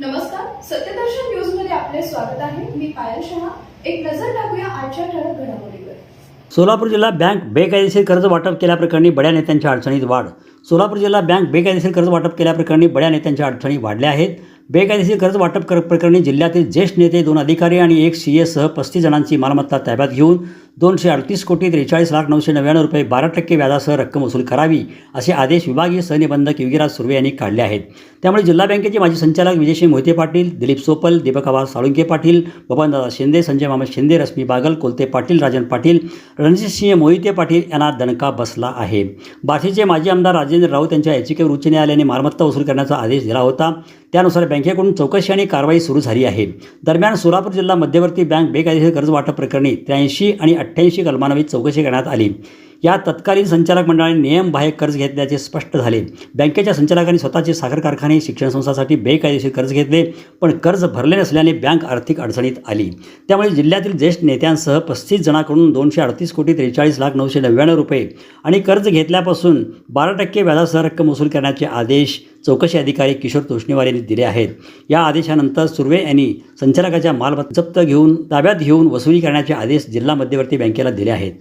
नमस्कार सत्यदर्शन न्यूजमध्ये आपले स्वागत आहे. मी पायल शहा. एक नजर टाकूया आजच्या ठळक घडामोडीवर. सोलापूर जिल्हा बँक बेकायदेशीर कर्ज वाटप केल्याप्रकरणी बड्या नेत्यांच्या अडचणीत वाढ. सोलापूर जिल्हा बँक बेकायदेशीर कर्ज वाटप केल्याप्रकरणी बड्या नेत्यांच्या अडचणी वाढल्या आहेत. बेकायदेशीर कर्ज वाटप कर प्रकरणी जिल्ह्यातील ज्येष्ठ नेते दोन अधिकारी आणि एक सी एसह पस्तीस जणांची मालमत्ता ताब्यात घेऊन दोनशे अडतीस कोटी त्रेचाळीस लाख नऊशे नव्याण्णव रुपये बारा टक्के व्याजासह रक्कम वसूल करावी असे आदेश विभागीय सहनिबंधक योगीराज सुर्वे यांनी काढले आहेत. त्यामुळे जिल्हा बँकेचे माजी संचालक विजयसिंह मोहिते पाटील दिलीप सोपल दीपक आबा साळुंके पाटील बबनदादा शिंदे संजय मामा शिंदे रश्मी बागल कोलते पाटील राजन पाटील रणजितसिंह मोहिते पाटील यांना दणका बसला आहे. बार्शीचे माजी आमदार राजेंद्र राऊत यांच्या याचिकेवर उच्च न्यायालयाने मालमत्ता वसूल करण्याचा आदेश दिला होता. त्यानुसार बँकेकडून चौकशी आणि कारवाई सुरू झाली आहे. दरम्यान सोलापूर जिल्हा मध्यवर्ती बँक बेकायदेशीर कर्ज वाटप प्रकरणी त्र्याऐंशी आणि अठ्ठ्याऐंशी कलमानवी चौकशी करण्यात आली. या तत्कालीन संचालक मंडळाने नियमबाह्य कर्ज घेतल्याचे स्पष्ट झाले. बँकेच्या संचालकांनी स्वतःचे साखर कारखाने शिक्षण संस्थांसाठी बेकायदेशीर कर्ज घेतले पण कर्ज भरले नसल्याने बँक आर्थिक अडचणीत आली. त्यामुळे जिल्ह्यातील ज्येष्ठ नेत्यांसह पस्तीस जणांकडून दोनशे अडतीस कोटी त्रेचाळीस लाख नऊशे नव्याण्णव रुपये आणि कर्ज घेतल्यापासून बारा टक्के व्याजासह रक्कम वसूल करण्याचे आदेश चौकशी अधिकारी किशोर तोष्णीवार यांनी दिले आहेत. या आदेशानंतर सुर्वे यांनी संचालकाच्या मालमत्ता जप्त घेऊन ताब्यात घेऊन वसुली करण्याचे आदेश जिल्हा मध्यवर्ती बँकेला दिले आहेत.